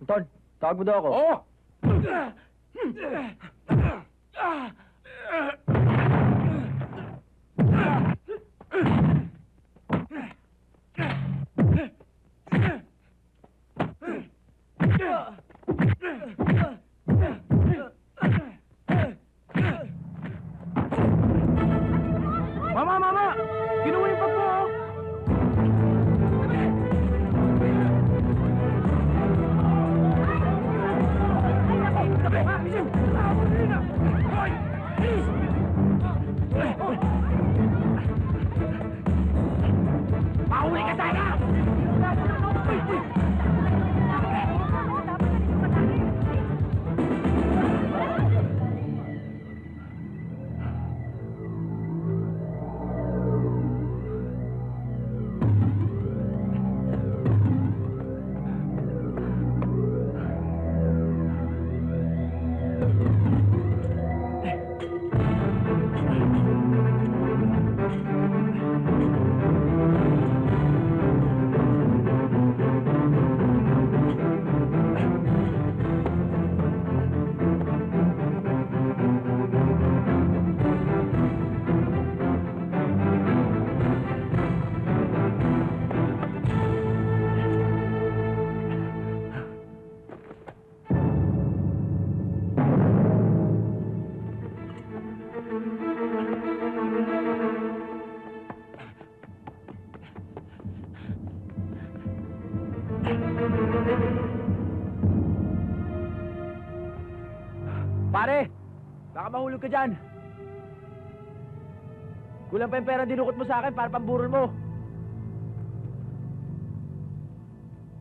Anton, tawag mo daw ako. Oo! Thank you. Mahulog ka dyan. Kulang pa yung pera dinukot mo sa akin para pamburol mo.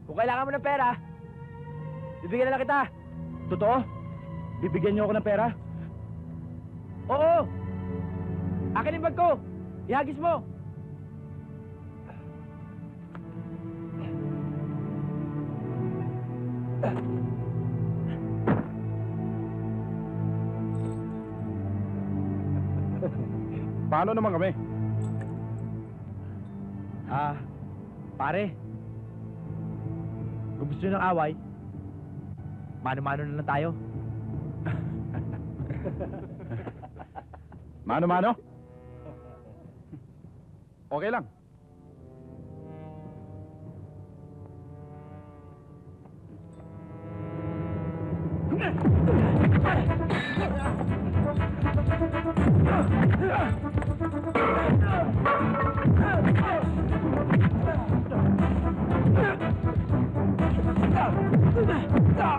Kung kailangan mo ng pera, bibigyan na lang kita. Totoo? Bibigyan niyo ako ng pera? Oo! Akin yung bag ko! Ihagis mo! Paano naman kami? Ah, pare. Kung gusto nyo ng away, mano-mano na lang tayo. Mano-mano? Okay lang. Sikyo!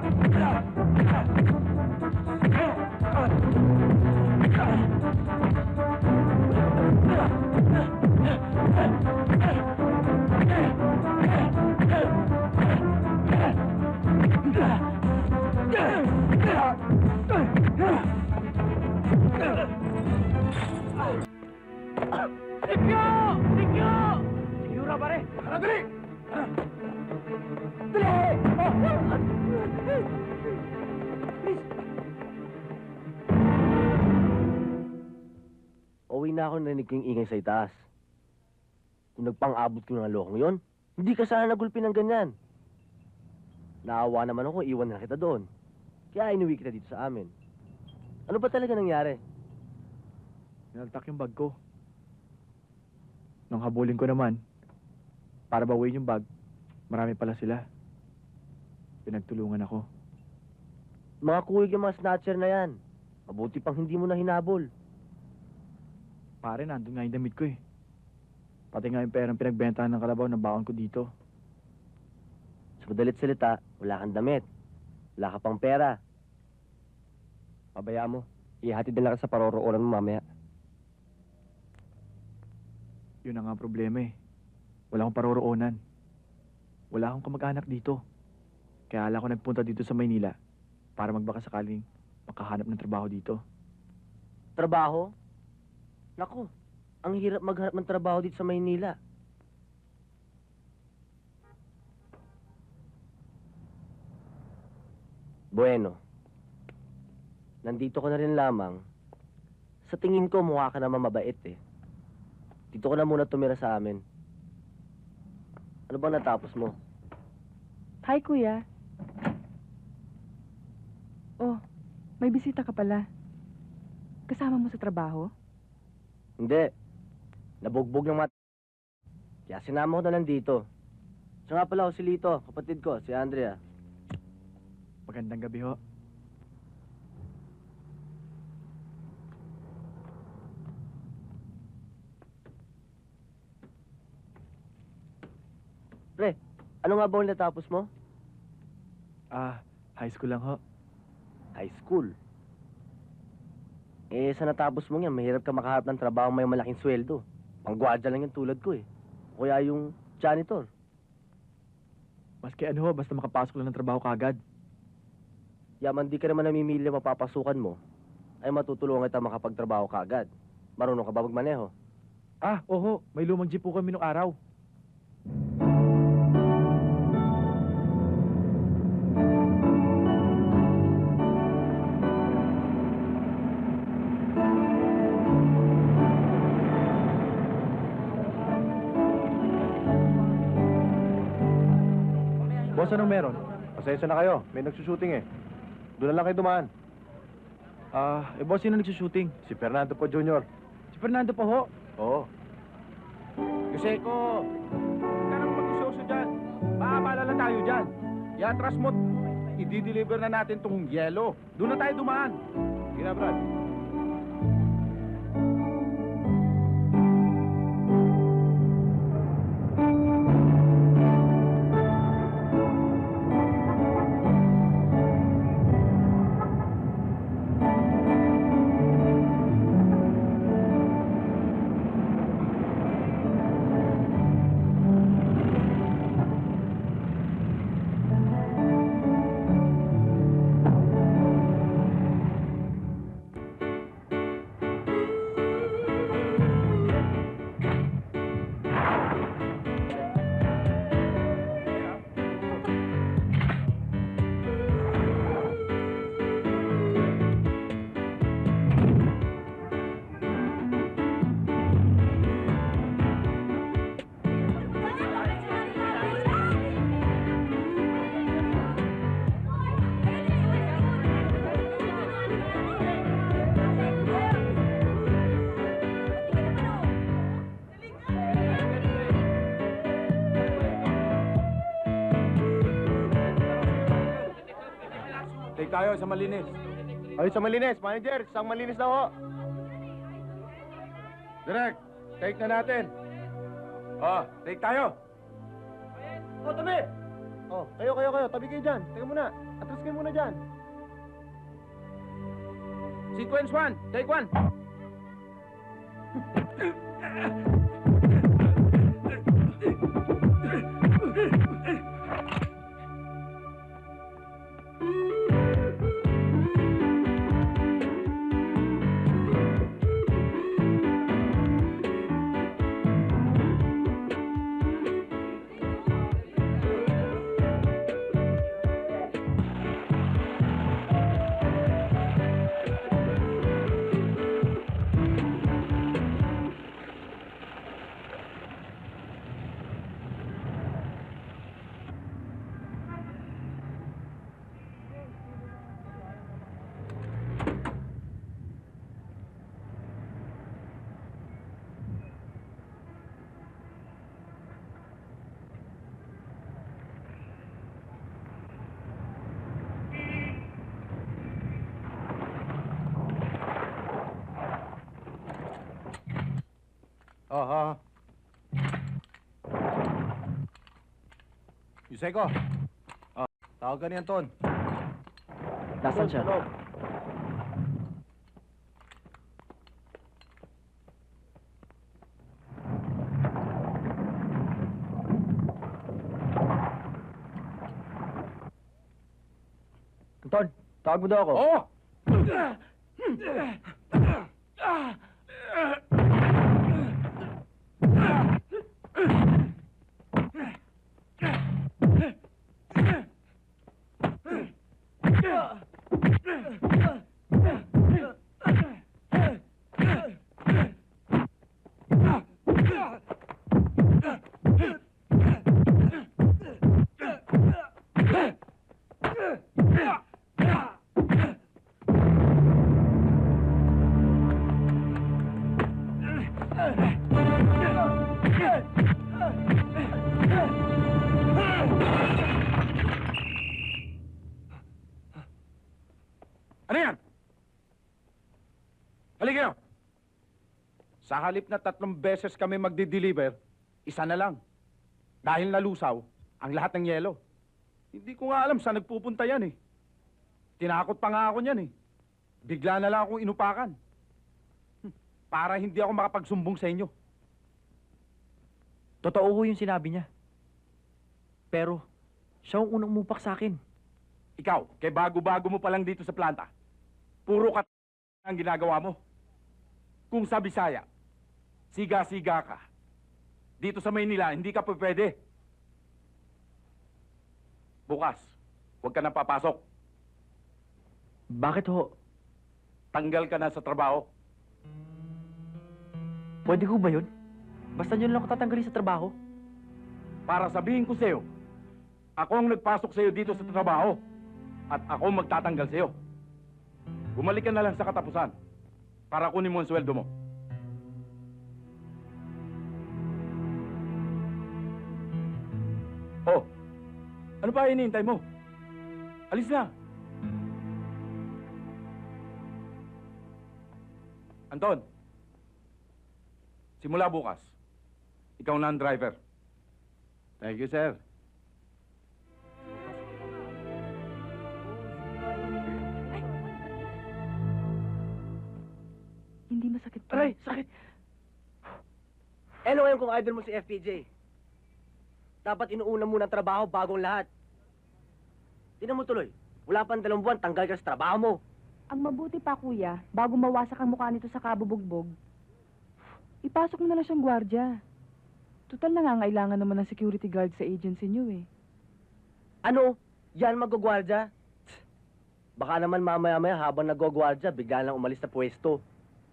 Na ako narinig ko yung ingay sa itaas. Kung nagpang-abot ko ng lokong yon, hindi ka sana nagulpi ng ganyan. Naawa naman ako, iwan na kita doon. Kaya inuwi kita dito sa amin. Ano ba talaga nangyari? Naltak yung bag ko. Nung habulin ko naman, para bawiin yung bag, marami pala sila. Pinagtulungan ako. Mga kuwig yung mga snatcher na yan. Mabuti pang hindi mo na hinabol. Pare, nandun nga yung damit ko eh. Pati nga yung perang pinagbentahan ng kalabaw na baon ko dito. Sa madalit salita, wala kang damit. Wala ka pang pera. Pabaya mo. Ihatid na lang ka sa paroroonan mo mamaya. Yun ang nga problema eh. Wala akong paroroonan. Wala akong kamag-anak dito. Kaya ala ko nagpunta dito sa Maynila para magbaka sakaling makahanap ng trabaho dito. Trabaho? Naku, ang hirap maghanap ng trabaho dito sa Maynila. Bueno, nandito ko na rin lamang. Sa tingin ko, mukha ka naman mabait eh. Dito ko na muna tumira sa amin. Ano ba natapos mo? Hi, kuya. may bisita ka pala. Kasama mo sa trabaho? Hindi. Nabugbog ng mat... Kaya sinama ko na lang dito. Siya nga pala ako si Lito, kapatid ko, si Andrea. Magandang gabi ho. Pre, ano nga ba ang natapos mo? Ah, high school lang ho. High school. Eh, sa natapos mo yan, mahirap ka makaharap ng trabaho may malaking sweldo. Panggwadya lang yung tulad ko eh. O kaya yung janitor. Maski ano basta makapasok lang ng trabaho kagad. Yaman di ka naman namimili ang mapapasukan mo, ay matutulungan kita makapagtrabaho ka agad. Marunong ka ba magmaneho? Ah, oho, may lumang jeep po kami nung araw. Boss, anong meron? Pasensya na kayo. May nagsushooting eh. Doon na lang kayo dumaan. Ah, eh boss, sino nagsushooting? Si Fernando po Jr. Si Fernando po ho. Oo. Yuseko, huwag ka nang mag-usyoso dyan. Maabala lang tayo dyan. Yatras mo, i-deliver na natin tong yelo. Doon na tayo dumaan. Sige na, Brad. Tayo sa malinis. Ay, sa malinis. Manager, isang malinis na ho. Direk, take na natin. Oh, take tayo. Oh, tabi! Oh, kayo, kayo, kayo. Tabi kayo dyan. Teka muna. Atras kayo muna dyan. Sequence 1, take 1. Oh, oh. Yuseko. Oh, tawag ka ni Anton. Nasaan siya? Sa loob. Anton, tawag mo daw ako. Oh! Sa halip na tatlong beses kami magdi-deliver, isa na lang. Dahil nalusaw ang lahat ng yelo. Hindi ko nga alam saan nagpupunta yan eh. Tinakot pa nga ako niyan eh. Bigla na lang akong inupakan. Hmm, Para hindi ako makapagsumbong sa inyo. Totoo ho yung sinabi niya. Pero, siya ang unang umupak sa akin. Ikaw, kay bago-bago mo pa lang dito sa planta. Puro kat ang ginagawa mo. Kung sa Bisaya, siga-siga ka. Dito sa Maynila, hindi ka pa pwede. Bukas, huwag ka na papasok. Bakit ho? Tanggal ka na sa trabaho. Pwede ho ba yun? Basta nyo lang ako tatanggalin sa trabaho. Para sabihin ko sa'yo, ako ang nagpasok sa'yo dito sa trabaho. At ako ang magtatanggal sa'yo. Bumalik ka na lang sa katapusan para kunin mo ang sweldo mo. Oh, ano pa hinihintay mo? Alis na. Anton, simula bukas, ikaw na ang driver. Thank you, sir. Hindi masakit pa. Aray, sakit! Eh, ano ngayon kung idol mo si FPJ? Dapat inuuna muna ang trabaho bago ang lahat. Tinan mo tuloy, wala pang dalawang buwan, tanggal ka sa trabaho mo. Ang mabuti pa, kuya, bago mawasak ang mukha nito sa kabubugbog, ipasok mo na lang siyang gwardya. Total nangangailangan naman ng security guard sa agency niyo eh. Ano? Yan magugwardya? Baka naman mamaya-maya habang nagugwardya, bigla lang umalis na pwesto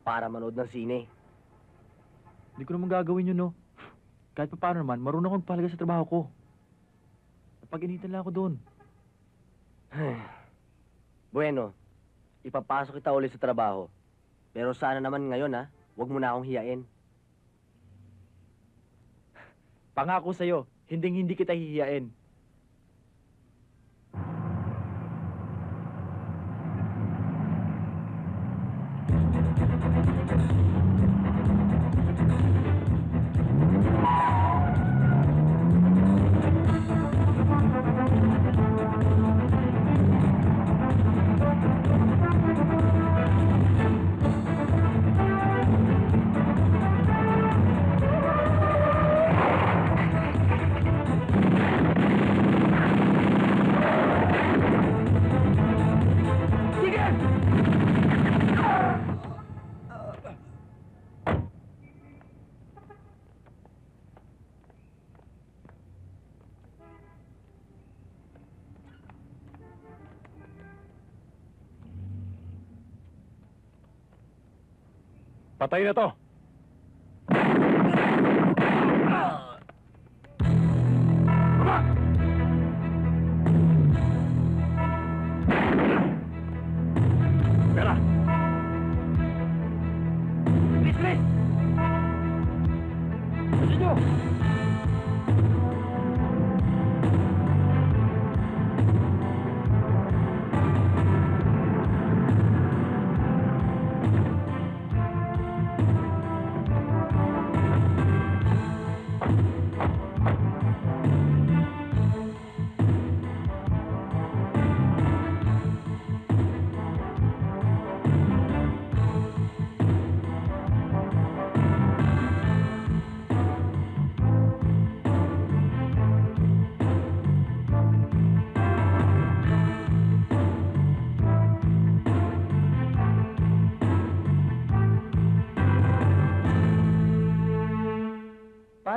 para manood ng sine. Hindi ko naman gagawin yun, no? Kahit pa paano naman, marunong akong palaga sa trabaho ko. Napag-initan lang ako doon. bueno, ipapasok kita ulit sa trabaho. Pero sana naman ngayon ha, huwag mo na akong hiyain. Pangako sa'yo, hinding-hindi kita hihiyain. Patay na to.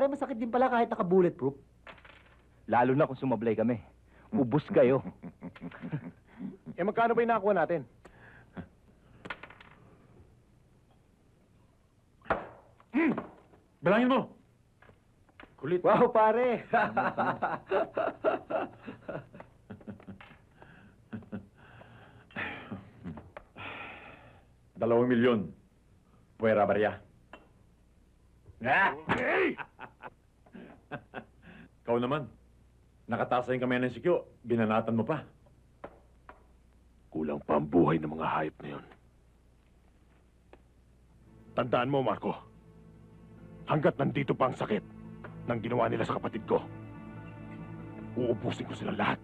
Pare, masakit din pala kahit naka-bulletproof. Lalo na kung sumablay kami. Ubus kayo. Eh, magkano ba yung nakakuha natin? Bilangin mo! Kulit. Wow, pare! Dalawang milyon. Puwera barya. Ah! Ikaw naman. Nakataas yung kamay ng sikyo. Binanatan mo pa. Kulang pa ang buhay ng mga hayop na yun. Tandaan mo, Marco. Hanggat nandito pa ang sakit ng ginawa nila sa kapatid ko, uubusin ko sila lahat.